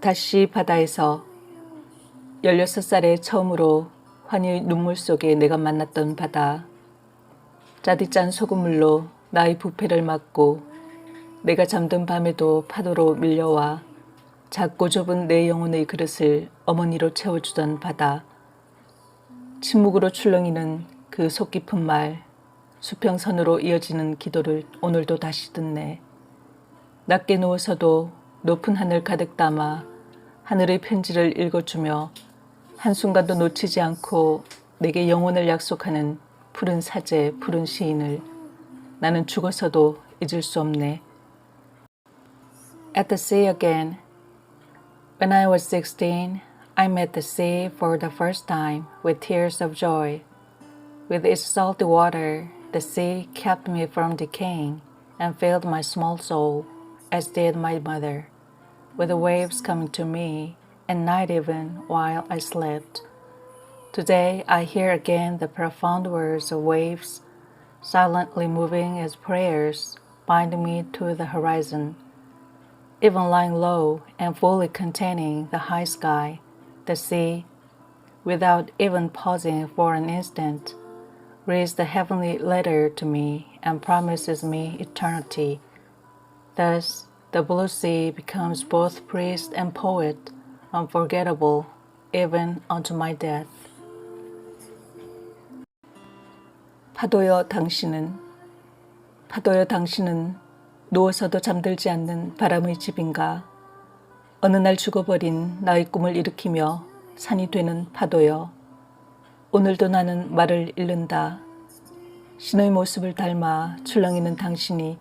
다시 바다에서 16살에 처음으로 환희 눈물 속에 내가 만났던 바다. 짜디짠 소금물로 나의 부패를 막고 내가 잠든 밤에도 파도로 밀려와 작고 좁은 내 영혼의 그릇을 어머니로 채워주던 바다. 침묵으로 출렁이는 그 속 깊은 말, 수평선으로 이어지는 기도를 오늘도 다시 듣네. 낮게 누워서도 높은 하늘 가득 담아 하늘의 편지를 읽어주며 한순간도 놓치지 않고 내게 영혼을 약속하는 푸른 사제, 푸른 시인을 나는 죽어서도 잊을 수 없네. At the sea again. When I was 16, I met the sea for the first time with tears of joy. With its salty water, the sea kept me from decaying and filled my small soul, as did my mother, with the waves coming to me, and night even while I slept. Today I hear again the profound words of waves, silently moving as prayers, bind me to the horizon. Even lying low and fully containing the high sky, the sea, without even pausing for an instant, reads the heavenly letter to me and promises me eternity. Thus, the blue sea becomes both priest and poet, unforgettable even unto my death. 파도여 당신은 파도여 당신은 누워서도 잠들지 않는 바람의 집인가? 어느 날 죽어버린 나의 꿈을 일으키며 산이 되는 파도여. 오늘도 나는 말을 잃는다. 신의 모습을 닮아 출렁이는 당신이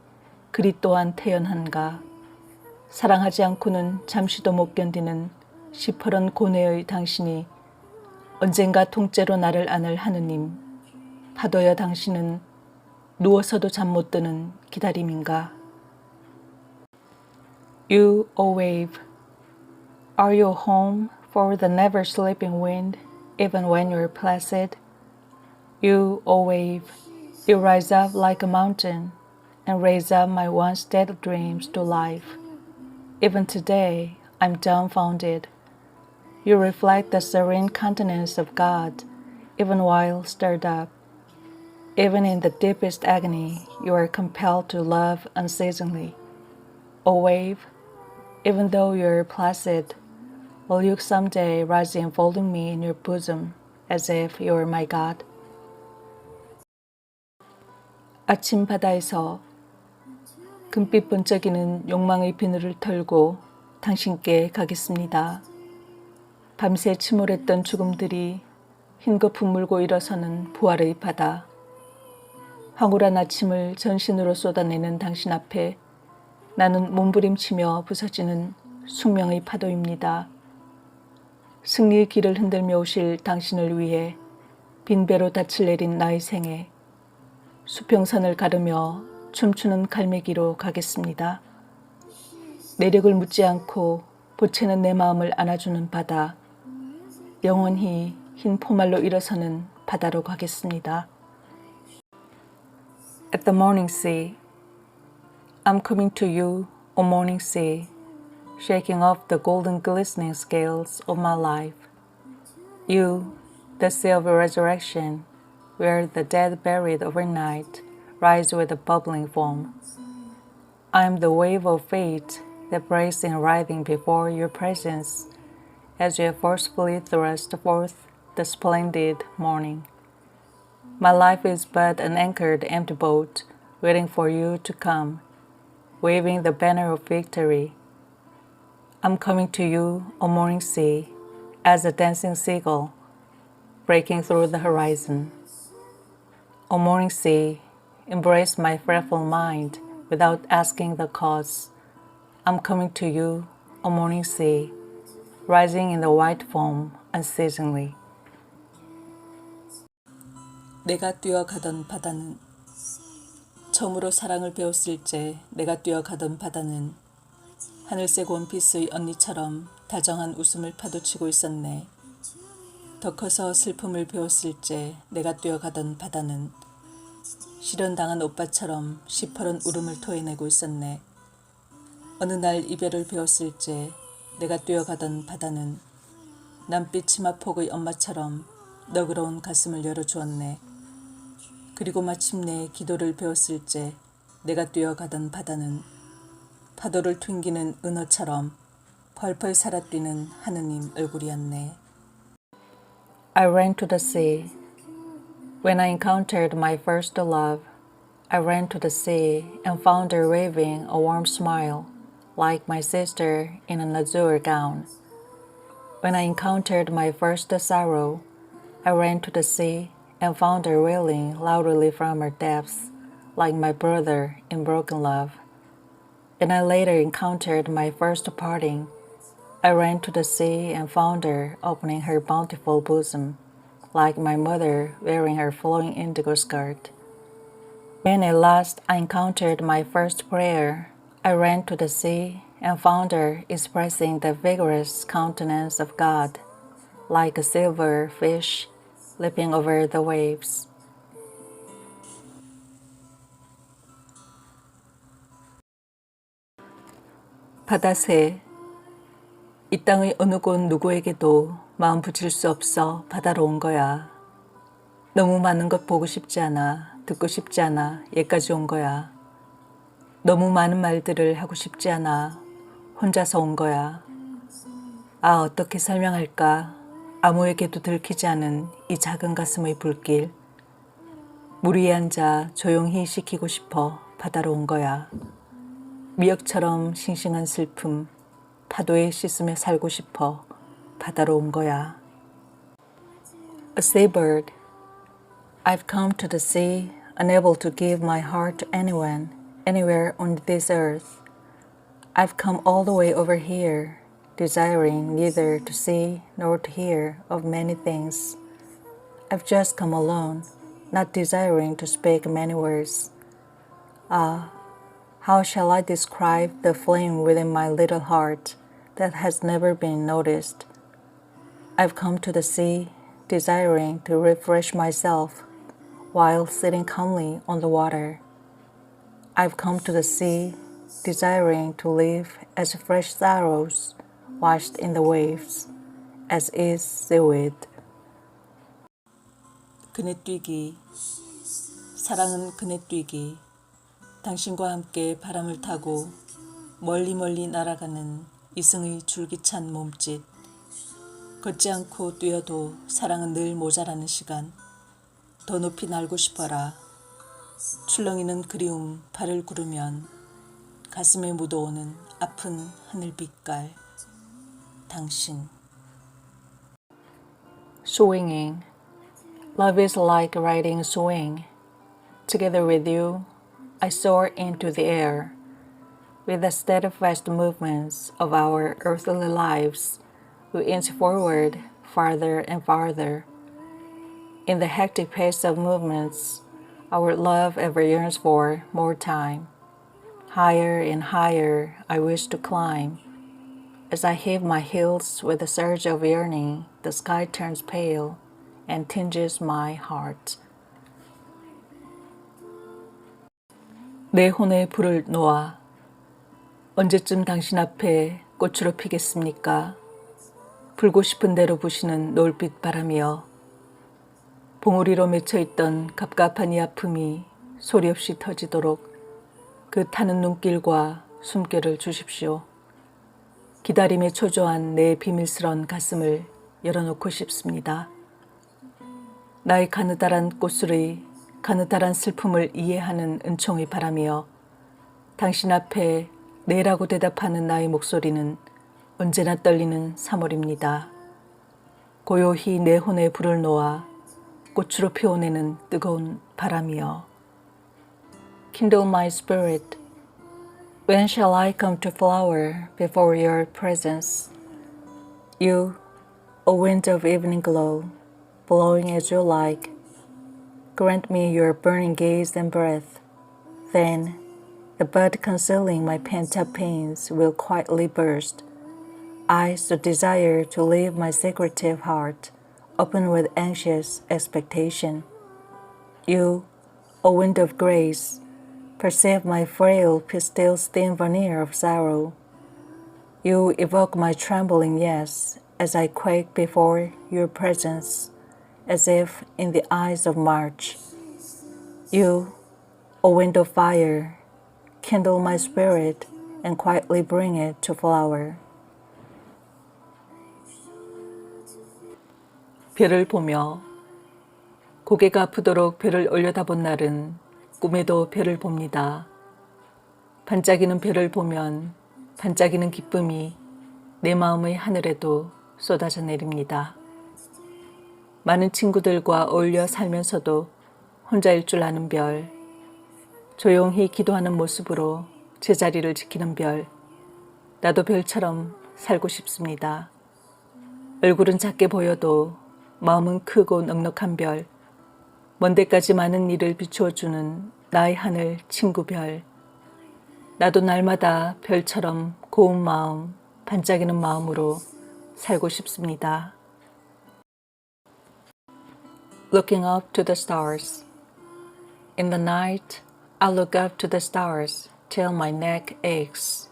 그리 또한 태연한가 사랑하지 않고는 잠시도 못 견디는 시퍼런 고뇌의 당신이 언젠가 통째로 나를 안을 하느님 파도여 당신은 누워서도 잠 못 드는 기다림인가 You, O wave, are you home for the never sleeping wind, even when you're placid? You, O wave, you rise up like a mountain and raise up my once dead dreams to life. Even today, I'm dumbfounded. You reflect the serene countenance of God, even while stirred up. Even in the deepest agony, you are compelled to love unceasingly. O wave, even though you're placid, will you someday rise enfolding me in your bosom as if you were my God? 아침 바다에서 금빛 번쩍이는 욕망의 비늘을 털고 당신께 가겠습니다. 밤새 침울했던 죽음들이 흰 거품 물고 일어서는 부활의 바다. 황홀한 아침을 전신으로 쏟아내는 당신 앞에 나는 몸부림치며 부서지는 숙명의 파도입니다. 승리의 길을 흔들며 오실 당신을 위해 빈배로 닻을 내린 나의 생에 수평선을 가르며 춤추는 갈매기로 가겠습니다. 내력을 묻지 않고 보채는 내 마음을 안아주는 바다, 영원히 흰 포말로 일어서는 바다로 가겠습니다. At the morning sea, I'm coming to you, O morning sea, shaking off the golden glistening scales of my life. You, the sea of resurrection, where the dead buried overnight rise with a bubbling foam. I am the wave of fate that breaks in writhing before your presence as you forcefully thrust forth the splendid morning. My life is but an anchored empty boat waiting for you to come, waving the banner of victory. I'm coming to you, O morning sea, as a dancing seagull, breaking through the horizon. O morning sea, embrace my fretful mind without asking the cause. I'm coming to you, O morning sea, rising in the white foam unceasingly. 내가 뛰어가던 바다는 처음으로 사랑을 배웠을 때 내가 뛰어가던 바다는 하늘색 원피스의 언니처럼 다정한 웃음을 파도치고 있었네. 더 커서 슬픔을 배웠을 때 내가 뛰어가던 바다는 실현당한 오빠처럼 시퍼런 울음을 토해내고 있었네. 어느 날 이별을 배웠을 때 내가 뛰어가던 바다는 남빛 치마폭의 엄마처럼 너그러운 가슴을 열어주었네. 그리고 마침내 기도를 배웠을 때 내가 뛰어가던 바다는 파도를 튕기는 은어처럼 펄펄 살아뛰는 하느님 얼굴이었네. I ran to the sea. When I encountered my first love, I ran to the sea and found her waving a warm smile, like my sister in an azure gown. When I encountered my first sorrow, I ran to the sea and found her wailing loudly from her depths, like my brother in broken love. When I later encountered my first parting, I ran to the sea and found her opening her bountiful bosom, like my mother wearing her flowing indigo skirt. When at last I encountered my first prayer, I ran to the sea and found her expressing the vigorous countenance of God, like a silver fish leaping over the waves. 바다새 이 땅의 어느 곳 누구에게도 마음 붙일 수 없어 바다로 온 거야. 너무 많은 것 보고 싶지 않아, 듣고 싶지 않아, 얘까지 온 거야. 너무 많은 말들을 하고 싶지 않아, 혼자서 온 거야. 아, 어떻게 설명할까? 아무에게도 들키지 않은 이 작은 가슴의 불길. 물 위에 앉아 조용히 식히고 싶어 바다로 온 거야. 미역처럼 싱싱한 슬픔, 파도에 씻으며 살고 싶어 바다로 온 거야. A seabird. I've come to the sea, unable to give my heart to anyone, anywhere on this earth. I've come all the way over here, desiring neither to see nor to hear of many things. I've just come alone, not desiring to speak many words. Ah, how shall I describe the flame within my little heart that has never been noticed? I've come to the sea, desiring to refresh myself while sitting calmly on the water. I've come to the sea, desiring to live as fresh sorrows washed in the waves, as is seaweed. 그네 뛰기, 사랑은 그네 뛰기. 당신과 함께 바람을 타고 멀리 멀리 날아가는 이승의 줄기찬 몸짓. 걷지 않고 뛰어도 사랑은 늘 모자라는 시간. 더 높이 날고 싶어라. 출렁이는 그리움 발을 구르면 가슴에 묻어오는 아픈 하늘 빛깔. 당신. Swinging. Love is like riding swing. Together with you, I soar into the air. With the steadfast movements of our earthly lives, we inch forward farther and farther. In the hectic pace of movements, our love ever yearns for more time. Higher and higher I wish to climb. As I heave my heels with a surge of yearning, the sky turns pale and tinges my heart. 내 혼에 불을 놓아 언제쯤 당신 앞에 꽃으로 피겠습니까? 불고 싶은 대로 부시는 노을빛 바람이여 봉우리로 맺혀있던 갑갑한 이 아픔이 소리 없이 터지도록 그 타는 눈길과 숨결을 주십시오. 기다림에 초조한 내 비밀스런 가슴을 열어놓고 싶습니다. 나의 가느다란 꽃술의 가느다란 슬픔을 이해하는 은총의 바람이여 당신 앞에 네라고 대답하는 나의 목소리는 언제나 떨리는 3월입니다. 고요히 내 혼에 불을 놓아 꽃으로 피워내는 뜨거운 바람이여 Kindle my spirit When shall I come to flower before your presence? You, a wind of evening glow, blowing as you like, Grant me your burning gaze and breath. Then, the bud concealing my pent up pains will quietly burst. I so desire to leave my secretive heart open with anxious expectation. You, O wind of grace, perceive my frail pistol's thin veneer of sorrow. You evoke my trembling yes as I quake before your presence, as if in the eyes of March. You, O wind of fire, kindle my spirit and quietly bring it to flower. 별을 보며 고개가 아프도록 별을 올려다본 날은 꿈에도 별을 봅니다. 반짝이는 별을 보면 반짝이는 기쁨이 내 마음의 하늘에도 쏟아져 내립니다. 많은 친구들과 어울려 살면서도 혼자일 줄 아는 별, 조용히 기도하는 모습으로 제자리를 지키는 별, 나도 별처럼 살고 싶습니다. 얼굴은 작게 보여도 마음은 크고 넉넉한 별, 먼 데까지 많은 일을 비추어주는 나의 하늘 친구 별. 나도 날마다 별처럼 고운 마음, 반짝이는 마음으로 살고 싶습니다. Looking up to the stars. In the night, I look up to the stars till my neck aches,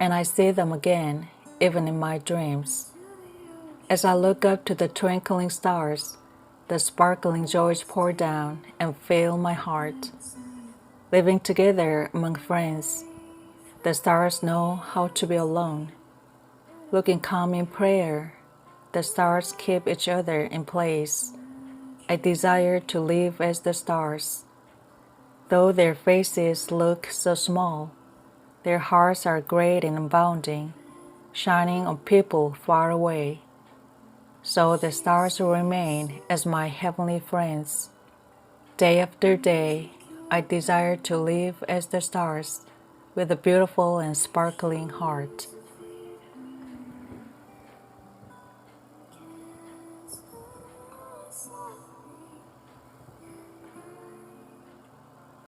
and I see them again, even in my dreams. As I look up to the twinkling stars, the sparkling joys pour down and fill my heart. Living together among friends, the stars know how to be alone. Looking calm in prayer, the stars keep each other in place. I desire to live as the stars. Though their faces look so small, their hearts are great and abounding, shining on people far away. So the stars remain as my heavenly friends. Day after day, I desire to live as the stars with a beautiful and sparkling heart.